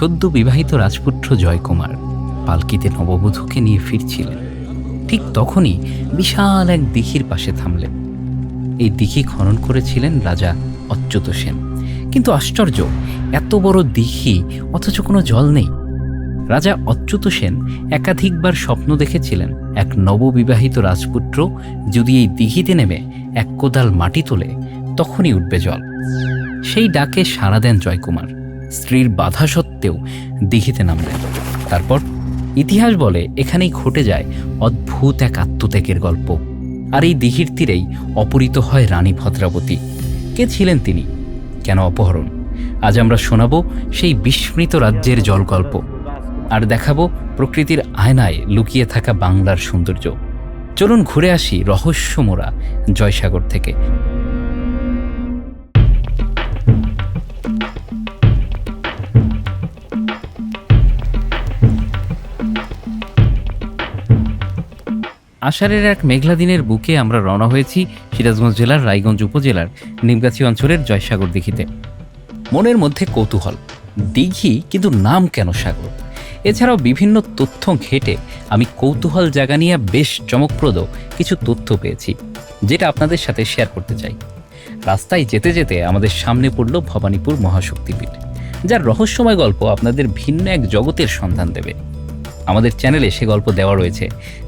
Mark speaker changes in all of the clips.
Speaker 1: সদ্য বিবাহিত রাজপুত্র জয়কুমার পালকিতে নববধূকে নিয়ে ফিরছিলেন। ঠিক তখনই বিশাল এক দিঘির পাশে থামলেন। এই দিঘি খনন করেছিলেন রাজা অচ্যুত সেন। কিন্তু আশ্চর্য, এত বড় দিঘি, অথচ কোনো জল নেই। রাজা অচ্যুত সেন একাধিকবার স্বপ্ন দেখেছিলেন এক নববিবাহিত রাজপুত্র যদি এই দিঘিতে নেমে এক কোদাল মাটি তোলে, তখনই উঠবে জল। সেই ডাকে সাড়া দেন জয়কুমার। স্ত্রীর বাধা সত্ত্বেও দিঘিতে নামলেন। তারপর ইতিহাস বলে এখানেই ঘটে যায় অদ্ভুত এক আত্মত্যাগের গল্প। আর এই দিঘির তীরেই অপহৃত হয় রানী ভদ্রাবতী। কে ছিলেন তিনি? কেন অপহরণ? আজ আমরা শোনাব সেই বিস্মৃত রাজ্যের জলগল্প। আর দেখাবো প্রকৃতির আয়নায় লুকিয়ে থাকা বাংলার সৌন্দর্য। চলুন ঘুরে আসি রহস্যমোড়া জয়সাগর থেকে। আষাঢ়ের এক মেঘলা দিনের বুকে আমরা রওনা হয়েছি সিরাজগঞ্জ জেলার রায়গঞ্জ উপজেলার নিমগাছি অঞ্চলের জয়সাগর দিঘিতে। মনের মধ্যে কৌতূহল, দিঘি কিন্তু নাম কেন সাগর? এছাড়াও বিভিন্ন তথ্য ঘেটে আমি কৌতূহল জাগা নিয়ে বেশ চমকপ্রদ কিছু তথ্য পেয়েছি, যেটা আপনাদের সাথে শেয়ার করতে চাই। রাস্তায় যেতে যেতে আমাদের সামনে পড়ল ভবানীপুর মহাশক্তিপীঠ, যার রহস্যময় গল্প আপনাদের ভিন্ন এক জগতের সন্ধান দেবে। আমাদের চ্যানেলে সে গল্প দেওয়া রয়েছে।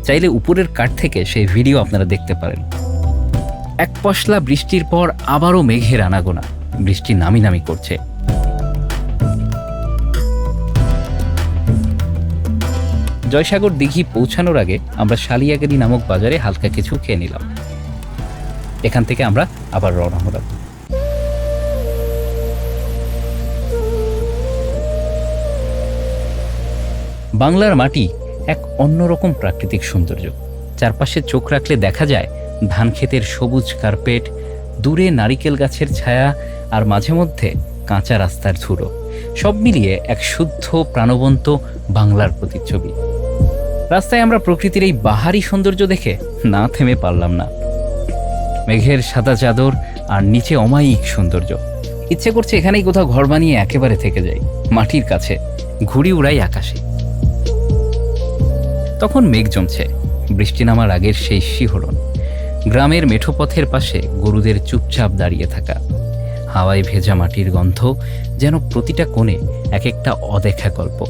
Speaker 1: চাইলে উপরের কাঠ থেকে সেই ভিডিও আপনারা দেখতে পারেন। এক পশলা বৃষ্টির পর আবারও মেঘের আনাগোনা। বৃষ্টি নামি নামি করছে। জয়সাগর দিঘি পৌঁছানোর আগে আমরা শালিয়াগিরি নামক বাজারে হালকা কিছু খেয়ে নিলাম। এখান থেকে আমরা আবার রওনা হলাম। বাংলার মাটি এক অন্যরকম প্রাকৃতিক সৌন্দর্য। চারপাশে চোখ রাখলে দেখা যায় ধান ক্ষেতের সবুজ কার্পেট, দূরে নারিকেল গাছের ছায়া আর মাঝে মধ্যে কাঁচা রাস্তার ধুলো সব মিলিয়ে এক শুদ্ধ, প্রাণবন্ত বাংলার প্রতিচ্ছবি। রাস্তায় আমরা প্রকৃতির এই বাহারি সৌন্দর্য দেখে না থেমে পারলাম না। মেঘের সাদা চাদর আর নিচে অমায়িক সৌন্দর্য। ইচ্ছে করছে এখানেই কোথাও ঘর বানিয়ে একেবারে থেকে যাই। মাটির কাছে ঘুড়ি উড়াই আকাশে। তখন মেঘ জমছে। বৃষ্টি নামার আগের সেই শিহরণ। গ্রামের মেঠোপথের পাশে গরুদের চুপচাপ দাঁড়িয়ে থাকা। হাওয়ায় ভেজা মাটির গন্ধ যেন প্রতিটা কোণে এক একটা অদেখা গল্প।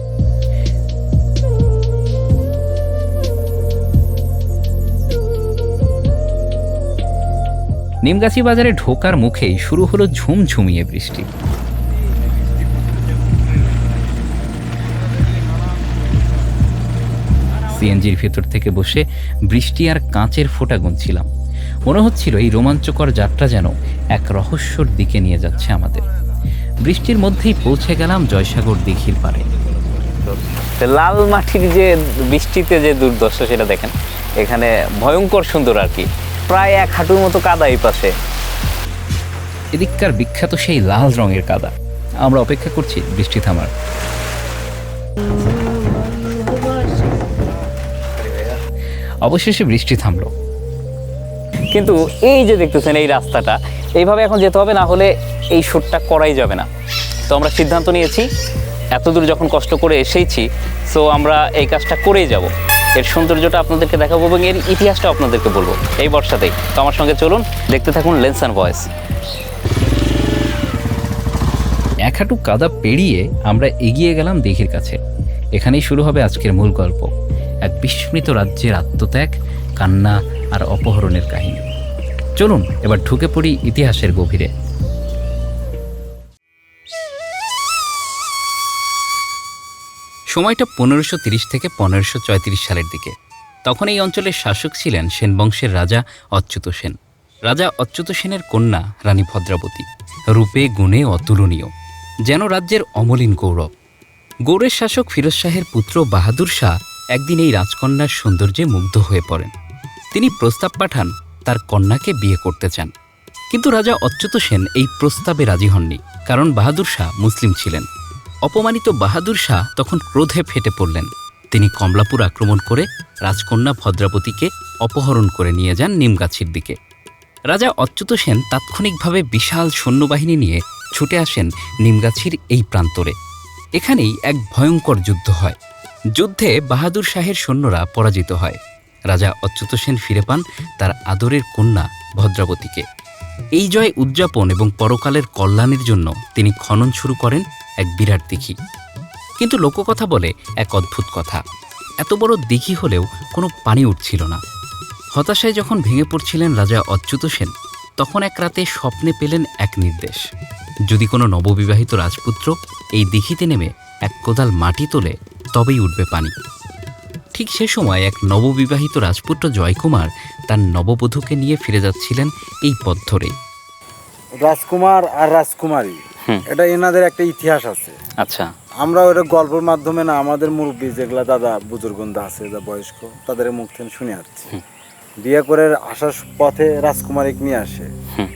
Speaker 1: নিমগাছি বাজারে ঢোকার মুখেই শুরু হলো ঝুমঝুমিয়ে বৃষ্টি। সিএনজির ভেতর থেকে বসে বৃষ্টি আর কাঁচের ফোঁটা গুনছিলাম। মনে হচ্ছিল এই রোমাঞ্চকর যাত্রা যেন এক রহস্যর দিকে নিয়ে যাচ্ছে আমাদের। বৃষ্টির মধ্যেই পৌঁছে গেলাম জয়সাগর দিঘির পাড়ে।
Speaker 2: লাল মাটির যে বৃষ্টিতে যে দুর্দশা সেটা দেখেন। এখানে ভয়ঙ্কর সুন্দর আর কি। প্রায় এক হাঁটুর মতো কাদা এই পাশে।
Speaker 1: এদিককার বিখ্যাত সেই লাল রঙের কাদা। আমরা অপেক্ষা করছি বৃষ্টি থামার। অবশেষে বৃষ্টি থামলো।
Speaker 2: কিন্তু এই যে দেখতেছেন এই রাস্তাটা এইভাবে এখন যেতে হবে না হলে এই শ্যুটটা করাই যাবে না। তো আমরা সিদ্ধান্ত নিয়েছি এত দূর যখন কষ্ট করে এসেইছি সো আমরা এই কাজটা করেই যাব। এর সৌন্দর্যটা আপনাদেরকে দেখাবো এবং এর ইতিহাসটা আপনাদেরকে বলব এই বর্ষাতেই। তো আমার সঙ্গে চলুন দেখতে থাকুন লেন্স অ্যান্ড ভয়েস
Speaker 1: এক হাঁটু কাদা পেরিয়ে আমরা এগিয়ে গেলাম দিঘির কাছে। এখানেই শুরু হবে আজকের মূল গল্প। এক বিস্মৃত রাজ্যের আত্মত্যাগ, কান্না আর অপহরণের কাহিনী। চলুন এবার ঢুকে পড়ি ইতিহাসের গভীরে। সময়টা পনেরোশো তিরিশ থেকে পনেরোশো সালের দিকে। তখন এই অঞ্চলের শাসক ছিলেন সেন বংশের রাজা অচ্যুত সেন। রাজা অচ্যুত সেনের কন্যা রানী ভদ্রাবতী। রূপে, গুণে অতুলনীয়। যেন রাজ্যের অমলিন গৌরব। গৌরের শাসক ফিরোজ শাহের পুত্র বাহাদুর শাহ একদিন এই রাজকন্যার সৌন্দর্যে মুগ্ধ হয়ে পড়েন। তিনি প্রস্তাব পাঠান, তার কন্যাকে বিয়ে করতে চান। কিন্তু রাজা অচ্যুত সেন এই প্রস্তাবে রাজি হননি, কারণ বাহাদুর শাহ মুসলিম ছিলেন। অপমানিত বাহাদুর শাহ তখন ক্রোধে ফেটে পড়লেন। তিনি কমলাপুর আক্রমণ করে রাজকন্যা ভদ্রাবতীকে অপহরণ করে নিয়ে যান নিমগাছির দিকে। রাজা অচ্যুত সেন তাৎক্ষণিকভাবে বিশাল সৈন্যবাহিনী নিয়ে ছুটে আসেন নিমগাছির এই প্রান্তরে। এখানেই এক ভয়ঙ্কর যুদ্ধ হয়। যুদ্ধে বাহাদুর শাহের সৈন্যরা পরাজিত হয়। রাজা অচ্যুত সেন ফিরে পান তার আদরের কন্যা ভদ্রাবতীকে। এই জয় উদযাপন এবং পরকালের কল্যাণের জন্য তিনি খনন শুরু করেন এক বিরাট দিঘি। কিন্তু লোককথা বলে এক অদ্ভুত কথা। এত বড় দিঘি হলেও কোনো পানি উঠছিল না। হতাশায় যখন ভেঙে পড়ছিলেন রাজা অচ্যুত সেন, তখন এক রাতে স্বপ্নে পেলেন এক নির্দেশ। যদি কোনো নববিবাহিত রাজপুত্র এই দিঘিতে নেমে এক কোদাল মাটি তোলে তবেই উঠবে পানি। ঠিক সে সময় এক নববিবাহিত রাজপুত্র জয়কুমার তার নববধূকে নিয়ে ফিরে যাচ্ছিলেন এই পথ ধরে।
Speaker 3: রাজকুমার আর রাজকুমারী এটা এনাদের একটা ইতিহাস আছে।
Speaker 2: আচ্ছা।
Speaker 3: আমরা ওটা গল্পের মাধ্যমে না আমাদের মুরব্বী যেগুলা দাদা বুজুর্গন্দা আছে যা বয়স্ক তাদের মুখ থেকে শুনে আসছি। বিয়ে করে আসার পথে রাজকুমারী নিয়ে আসে।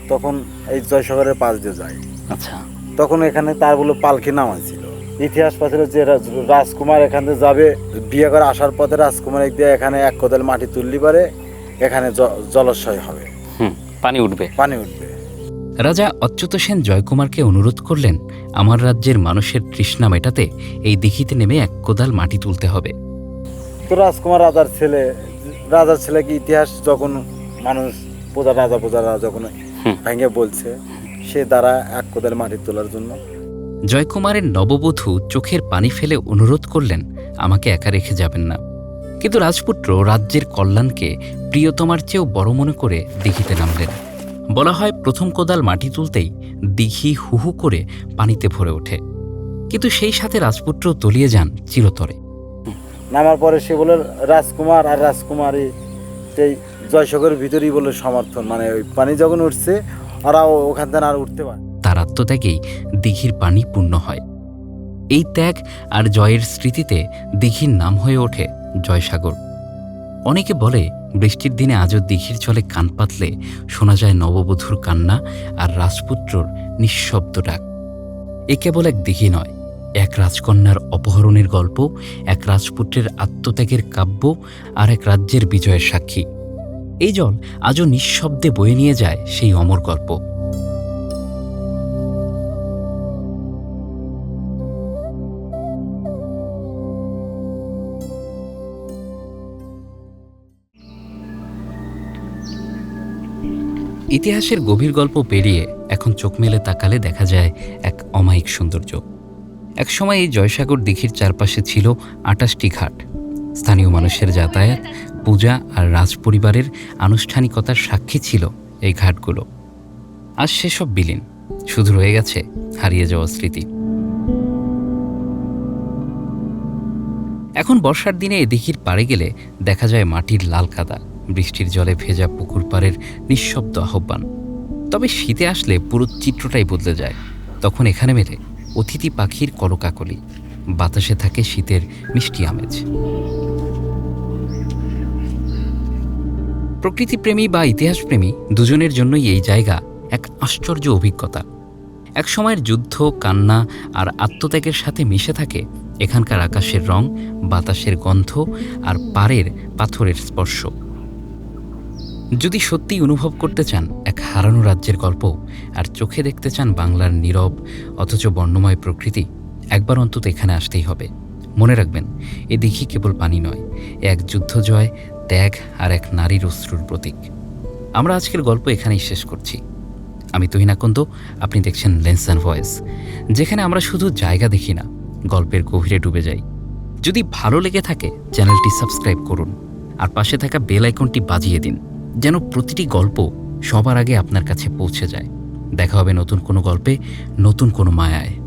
Speaker 3: তখন এই জয়সাগরের পাশ দিয়ে যায়।
Speaker 2: আচ্ছা।
Speaker 3: তখন এখানে তার বলে পালকি নামা ছিল ইতিহাস পাচ্ছিল যে রাজকুমার এখান থেকে যাবে বিয়ে করে আসার পথে রাজকুমার দিয়ে এখানে এক কোদাল মাটি তুললি পারে এখানে জলাশয় হবে।
Speaker 2: হুম পানি উঠবে।
Speaker 3: পানি উঠবে।
Speaker 1: রাজা অচ্যুত সেন জয়কুমারকে অনুরোধ করলেন আমার রাজ্যের মানুষের তৃষ্ণা মেটাতে এই দিঘিতে নেমে এক কোদাল মাটি তুলতে হবে।
Speaker 3: তো রাজকুমার রাজার ছেলে রাজার ছেলেকে ইতিহাস যখন মানুষ প্রজা রাজা প্রজারা যখন। ভেঙে বলছে সে দ্বারা এক কোদাল মাটি তোলার জন্য?
Speaker 1: জয়কুমারের নববধূ চোখের পানি ফেলে অনুরোধ করলেন আমাকে একা রেখে যাবেন না। কিন্তু রাজপুত্র রাজ্যের কল্যাণকে প্রিয়তমার চেয়েও বড় মনে করে দিঘিতে নামলেন। বলা হয় প্রথম কোদাল মাটি তুলতেই দিঘি হুহু করে পানিতে ভরে ওঠে। কিন্তু সেই সাথে রাজপুত্র তলিয়ে যান চিরতরে।
Speaker 3: নামার পরে সে বলে রাজকুমার আর রাজকুমারী সেই জয়সাগরের ভিতরেই বলে সমর্থন। মানে ওই পানি যখন উঠছে ওরা ওখান থেকে আর উঠতে পারে
Speaker 1: তার আত্মত্যাগেই দিঘির পানি পূর্ণ হয়। এই ত্যাগ আর জয়ের স্মৃতিতে দিঘির নাম হয়ে ওঠে জয়সাগর। অনেকে বলে, বৃষ্টির দিনে আজও দিঘির জলে কান পাতলে শোনা যায় নববধূর কান্না আর রাজপুত্রর নিঃশব্দ ডাক। এ কেবল এক দিঘি নয়, এক রাজকন্যার অপহরণের গল্প, এক রাজপুত্রের আত্মত্যাগের কাব্য আর এক রাজ্যের বিজয়ের সাক্ষী। এই জল আজও নিঃশব্দে বয়ে নিয়ে যায় সেই অমর গল্প। ইতিহাসের গভীর গল্প পেরিয়ে এখন চোখ মেলে তাকালে দেখা যায় এক অমায়িক সৌন্দর্য। একসময় এই জয়সাগর দিঘির চারপাশে ছিল আটাশটি ঘাট। স্থানীয় মানুষের যাতায়াত, পূজা আর রাজপরিবারের আনুষ্ঠানিকতার সাক্ষী ছিল এই ঘাটগুলো। আজ সেসব বিলীন, শুধু রয়ে গেছে হারিয়ে যাওয়া স্মৃতি। এখন বর্ষার দিনে এ দিঘির পাড়ে গেলে দেখা যায় মাটির লাল কাদা। বৃষ্টির জলে ভেজা পুকুর পাড়ের নিঃশব্দ আহ্বান। তবে শীতে আসলে পুরো চিত্রটাই বদলে যায়। তখন এখানে মেলে অতিথি পাখির কলকাকলি। বাতাসে থাকে শীতের মিষ্টি আমেজ। প্রকৃতিপ্রেমী বা ইতিহাসপ্রেমী দুজনের জন্যই এই জায়গা এক আশ্চর্য অভিজ্ঞতা। এক সময়ের যুদ্ধ, কান্না আর আত্মত্যাগের সাথে মিশে থাকে এখানকার আকাশের রং, বাতাসের গন্ধ আর পাড়ের পাথরের স্পর্শ। যদি সত্যি অনুভব করতে চান এক হারানো রাজ্যের গল্প আর চোখে দেখতে চান বাংলার নীরব অথচ বর্ণময় প্রকৃতি, একবার অন্তত এখানে আসতেই হবে। মনে রাখবেন, এ দিঘি কেবল পানি নয় এক যুদ্ধজয়, ত্যাগ আর এক নারীর অশ্রুর প্রতীক। আমরা আজকের গল্প এখানেই শেষ করছি। আমি তহিনাকন্দ আপনি দেখছেন লেন্স অ্যান্ড ভয়েস, যেখানে আমরা শুধু জায়গা দেখি না, গল্পের গভীরে ডুবে যাই। যদি ভালো লেগে থাকে, চ্যানেলটি সাবস্ক্রাইব করুন, আর পাশে থাকা বেল আইকনটি বাজিয়ে দিন। যেন প্রতিটি গল্প সবার আগে আপনার কাছে পৌঁছে যায়। দেখা হবে নতুন কোনো গল্পে, নতুন কোনো মায়ায়।